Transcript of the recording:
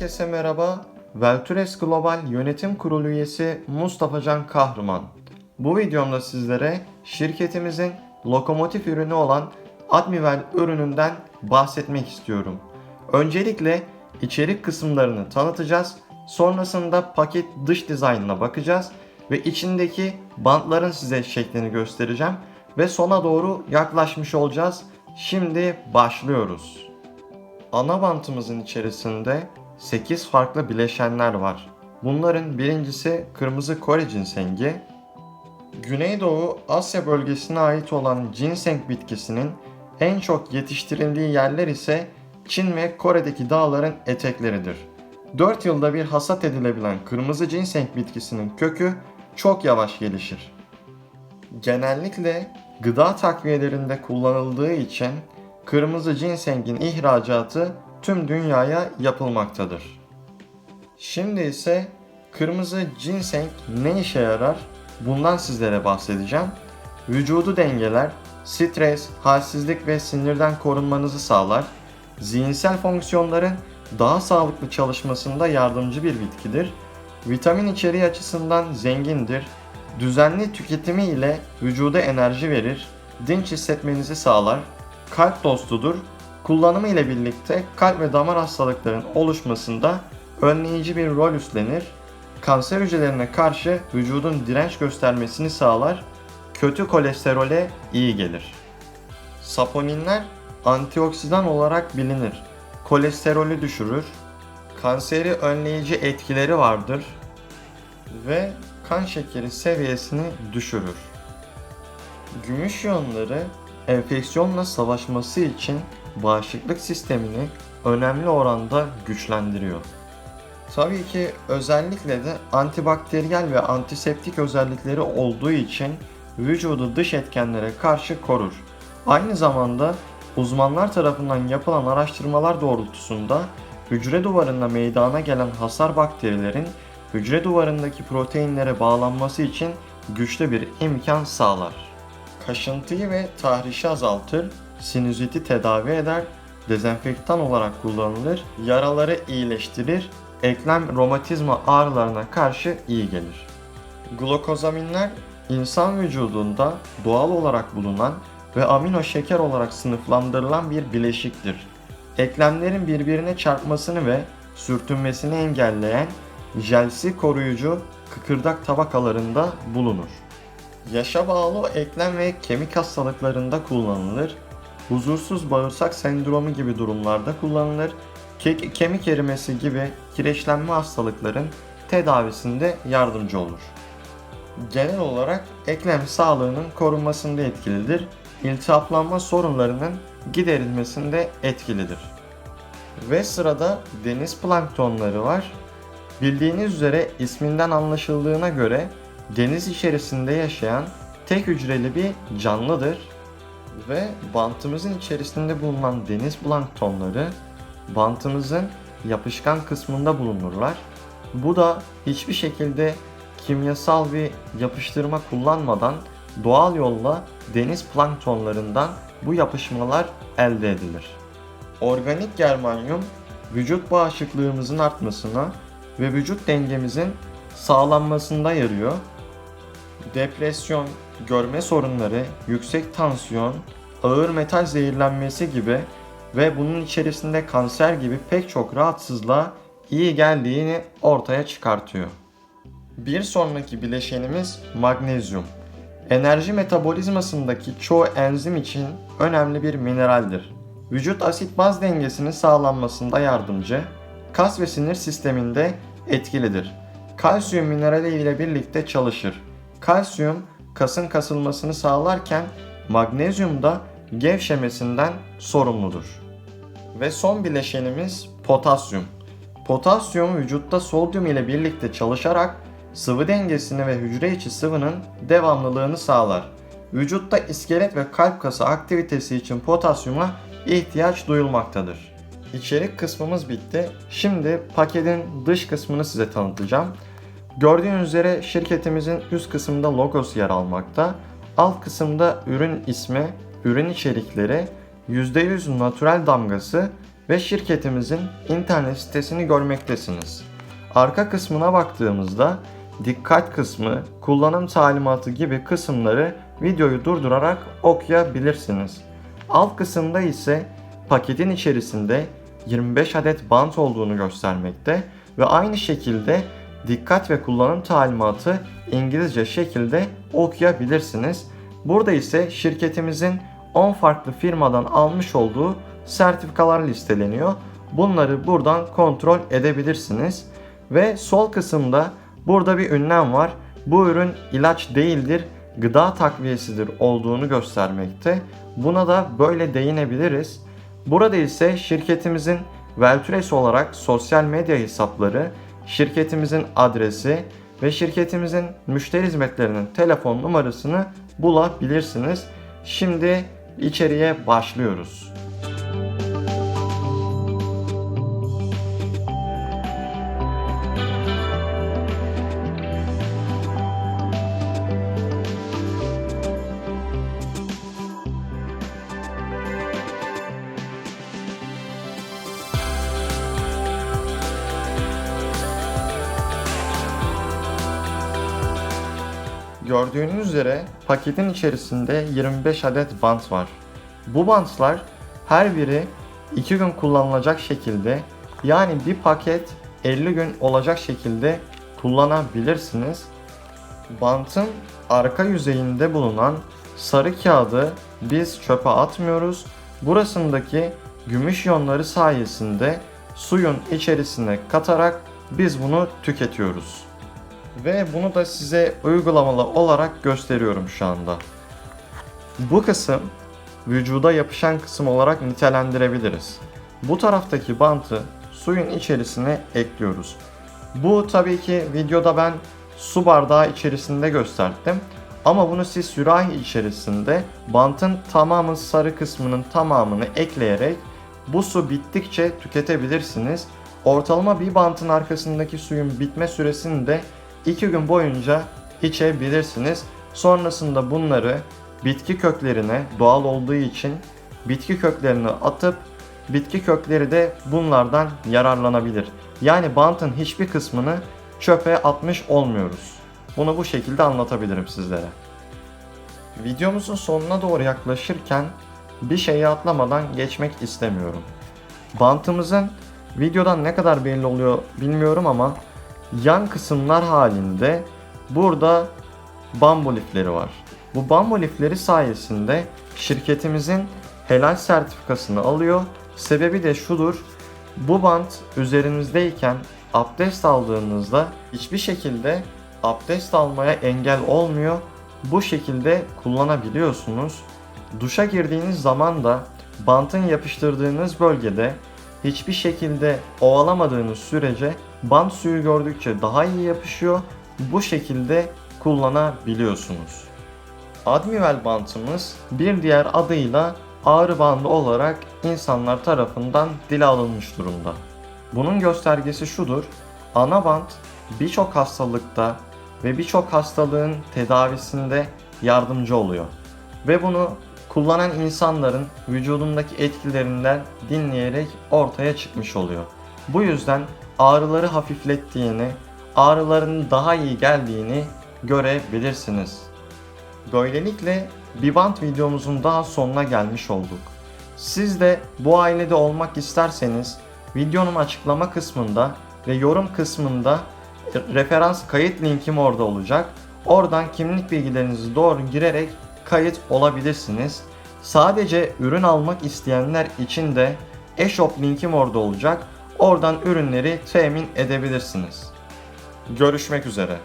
Herkese merhaba. Veltures Global Yönetim Kurulu üyesi Mustafa Can Kahraman. Bu videomda sizlere şirketimizin lokomotif ürünü olan Admiral ürününden bahsetmek istiyorum. Öncelikle içerik kısımlarını tanıtacağız. Sonrasında paket dış dizaynına bakacağız ve içindeki bantların size şeklini göstereceğim ve sona doğru yaklaşmış olacağız. Şimdi başlıyoruz. Ana bantımızın içerisinde 8 farklı bileşenler var. Bunların birincisi kırmızı Kore cinsengi. Güneydoğu Asya bölgesine ait olan ginseng bitkisinin en çok yetiştirildiği yerler ise Çin ve Kore'deki dağların etekleridir. 4 yılda bir hasat edilebilen kırmızı ginseng bitkisinin kökü çok yavaş gelişir. Genellikle gıda takviyelerinde kullanıldığı için kırmızı ginsengin ihracatı tüm dünyaya yapılmaktadır. Şimdi ise kırmızı ginseng ne işe yarar? Bundan sizlere bahsedeceğim. Vücudu dengeler, stres, halsizlik ve sinirden korunmanızı sağlar. Zihinsel fonksiyonların daha sağlıklı çalışmasında yardımcı bir bitkidir. Vitamin içeriği açısından zengindir. Düzenli tüketimi ile vücuda enerji verir. Dinç hissetmenizi sağlar. Kalp dostudur. Kullanımı ile birlikte kalp ve damar hastalıklarının oluşmasında önleyici bir rol üstlenir. Kanser hücrelerine karşı vücudun direnç göstermesini sağlar. Kötü kolesterole iyi gelir. Saponinler antioksidan olarak bilinir. Kolesterolü düşürür. Kanseri önleyici etkileri vardır ve kan şekeri seviyesini düşürür. Gümüş iyonları enfeksiyonla savaşması için bağışıklık sistemini önemli oranda güçlendiriyor. Tabii ki özellikle de antibakteriyel ve antiseptik özellikleri olduğu için vücudu dış etkenlere karşı korur. Aynı zamanda uzmanlar tarafından yapılan araştırmalar doğrultusunda hücre duvarında meydana gelen hasar bakterilerin hücre duvarındaki proteinlere bağlanması için güçlü bir imkan sağlar. Kaşıntıyı ve tahrişi azaltır, sinüziti tedavi eder, dezenfektan olarak kullanılır, yaraları iyileştirir, eklem romatizma ağrılarına karşı iyi gelir. Glukozaminler insan vücudunda doğal olarak bulunan ve amino şeker olarak sınıflandırılan bir bileşiktir. Eklemlerin birbirine çarpmasını ve sürtünmesini engelleyen jelsi koruyucu kıkırdak tabakalarında bulunur. Yaşa bağlı eklem ve kemik hastalıklarında kullanılır. Huzursuz bağırsak sendromu gibi durumlarda kullanılır. Ke- kemik erimesi gibi kireçlenme hastalıkların tedavisinde yardımcı olur. Genel olarak eklem sağlığının korunmasında etkilidir. İltihaplanma sorunlarının giderilmesinde etkilidir. Ve sırada deniz planktonları var. Bildiğiniz üzere isminden anlaşıldığına göre deniz içerisinde yaşayan tek hücreli bir canlıdır ve bantımızın içerisinde bulunan deniz planktonları bantımızın yapışkan kısmında bulunurlar. Bu da hiçbir şekilde kimyasal bir yapıştırma kullanmadan doğal yolla deniz planktonlarından bu yapışmalar elde edilir. Organik germanyum vücut bağışıklığımızın artmasına ve vücut dengemizin sağlanmasında yarıyor. Depresyon, görme sorunları, yüksek tansiyon, ağır metal zehirlenmesi gibi ve bunun içerisinde kanser gibi pek çok rahatsızlığa iyi geldiğini ortaya çıkartıyor. Bir sonraki bileşenimiz magnezyum. Enerji metabolizmasındaki çoğu enzim için önemli bir mineraldir. Vücut asit baz dengesinin sağlanmasında yardımcı, kas ve sinir sisteminde etkilidir. Kalsiyum minerali ile birlikte çalışır. Kalsiyum kasın kasılmasını sağlarken magnezyum da gevşemesinden sorumludur. Ve son bileşenimiz potasyum. Potasyum vücutta sodyum ile birlikte çalışarak sıvı dengesini ve hücre içi sıvının devamlılığını sağlar. Vücutta iskelet ve kalp kası aktivitesi için potasyuma ihtiyaç duyulmaktadır. İçerik kısmımız bitti. Şimdi paketin dış kısmını size tanıtacağım. Gördüğünüz üzere şirketimizin üst kısmında logosu yer almakta. Alt kısımda ürün ismi, ürün içerikleri, %100 natürel damgası ve şirketimizin internet sitesini görmektesiniz. Arka kısmına baktığımızda dikkat kısmı, kullanım talimatı gibi kısımları videoyu durdurarak okuyabilirsiniz. Alt kısımda ise paketin içerisinde 25 adet bant olduğunu göstermekte ve aynı şekilde dikkat ve kullanım talimatı İngilizce şekilde okuyabilirsiniz. Burada ise şirketimizin 10 farklı firmadan almış olduğu sertifikalar listeleniyor. Bunları buradan kontrol edebilirsiniz. Ve sol kısımda burada bir ünlem var. Bu ürün ilaç değildir, gıda takviyesidir olduğunu göstermekte. Buna da böyle değinebiliriz. Burada ise şirketimizin Veltures olarak sosyal medya hesapları, şirketimizin adresi ve şirketimizin müşteri hizmetlerinin telefon numarasını bulabilirsiniz. Şimdi içeriye başlıyoruz. Gördüğünüz üzere paketin içerisinde 25 adet bant var. Bu bantlar her biri 2 gün kullanılacak şekilde yani bir paket 50 gün olacak şekilde kullanabilirsiniz. Bantın arka yüzeyinde bulunan sarı kağıdı biz çöpe atmıyoruz. Burasındaki gümüş iyonları sayesinde suyun içerisine katarak biz bunu tüketiyoruz. Ve bunu da size uygulamalı olarak gösteriyorum şu anda. Bu kısım vücuda yapışan kısım olarak nitelendirebiliriz. Bu taraftaki bantı suyun içerisine ekliyoruz. Bu tabii ki videoda ben su bardağı içerisinde gösterdim. Ama bunu siz sürahi içerisinde bantın tamamı sarı kısmının tamamını ekleyerek bu su bittikçe tüketebilirsiniz. Ortalama bir bantın arkasındaki suyun bitme süresini de 2 gün boyunca içebilirsiniz. Sonrasında bunları bitki köklerine doğal olduğu için bitki köklerine atıp bitki kökleri de bunlardan yararlanabilir. Yani bantın hiçbir kısmını çöpe atmış olmuyoruz. Bunu bu şekilde anlatabilirim sizlere. Videomuzun sonuna doğru yaklaşırken bir şeyi atlamadan geçmek istemiyorum. Bantımızın videodan ne kadar belli oluyor bilmiyorum ama yan kısımlar halinde burada bambu lifleri var. Bu bambu lifleri sayesinde şirketimizin helal sertifikasını alıyor. Sebebi de şudur. Bu bant üzerinizdeyken abdest aldığınızda hiçbir şekilde abdest almaya engel olmuyor. Bu şekilde kullanabiliyorsunuz. Duşa girdiğiniz zaman da bantın yapıştırdığınız bölgede hiçbir şekilde ovalamadığınız sürece bant suyu gördükçe daha iyi yapışıyor. Bu şekilde kullanabiliyorsunuz. Admiral bantımız bir diğer adıyla ağrı bandı olarak insanlar tarafından dile alınmış durumda. Bunun göstergesi şudur. Ana bant birçok hastalıkta ve birçok hastalığın tedavisinde yardımcı oluyor. Ve bunu kullanan insanların vücudundaki etkilerinden dinleyerek ortaya çıkmış oluyor. Bu yüzden ağrıları hafiflettiğini, ağrıların daha iyi geldiğini görebilirsiniz. Böylelikle bir bant videomuzun daha sonuna gelmiş olduk. Siz de bu ailede olmak isterseniz videonun açıklama kısmında ve yorum kısmında referans kayıt linkim orada olacak. Oradan kimlik bilgilerinizi doğru girerek kayıt olabilirsiniz. Sadece ürün almak isteyenler için de e-shop linkim orada olacak. Oradan ürünleri temin edebilirsiniz. Görüşmek üzere.